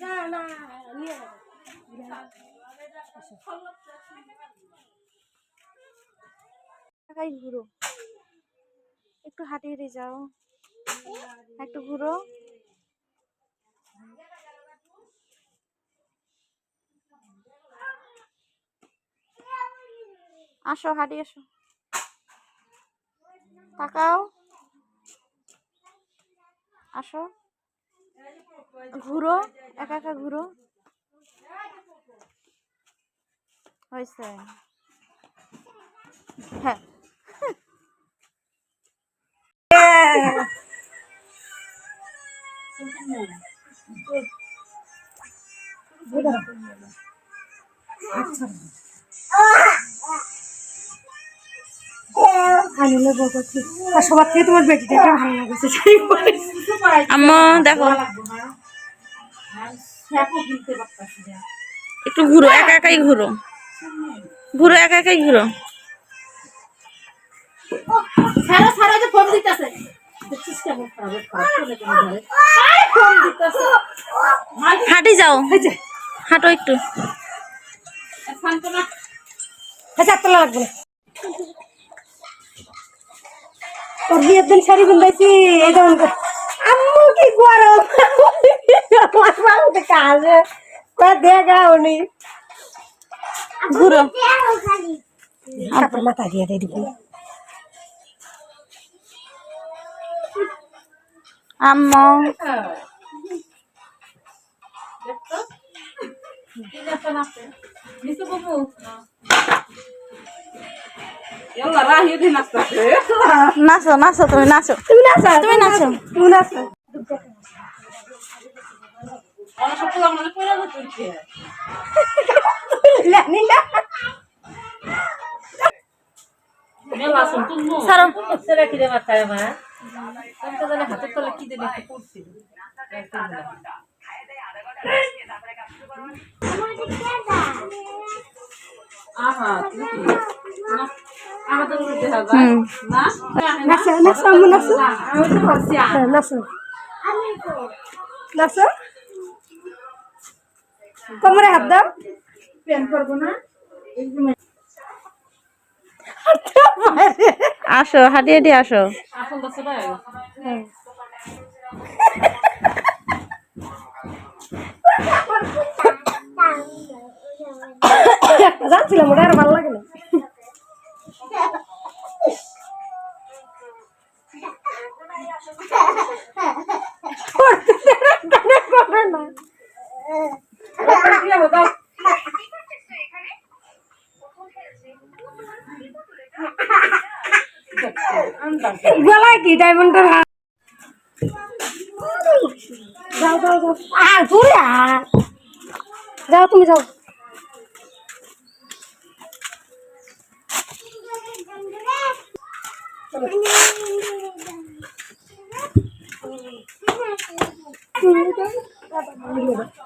না না নিয়ে ঘুরো। একটু হাঁটিয়ে যাও। একটু ঘুরো। আসো হাঁটি এসো তাকাও। আসো। ঘুরো একা একা ঘুরো। হয়েছে। হ্যাঁ। আনিলে বলছি আর সবার থেকে তোমার বেটিটাকে ভালো লাগছে আম্মা দেখো। একটু ঘুরো একা একাই ঘুরো। ঘুরো একা একাই ঘুরো। ফোন দিতেছে। হাঁটি যাও। হাঁটো একটু। আচ্ছা তোলা লাগবে। তোর বিয়ের দিন শাড়ি পিন্দাইছি এই যেমন করে, আম্মু কি গরম আমার বাড়িতে কাজে কয় দেখা উনি ঘুরো তারপর মাথা দিয়ে দিয়ে দিবি আম্মা নাচো নাচো তুমি নাচো তুমি নাচো। তুমি নাচো? তুমি নাচো। না নাচো? আম্মু নাচো হ্যাঁ, নাচো কোমরে হাত দাও। আসো হাঁটি হাঁটি আসো। যাচ্ছিলাম ওটা আর গলায় কি ডায়মন্ডের হাত যাও যাও যাও আর দূরে আর যাও তুমি যাও রোমান আপা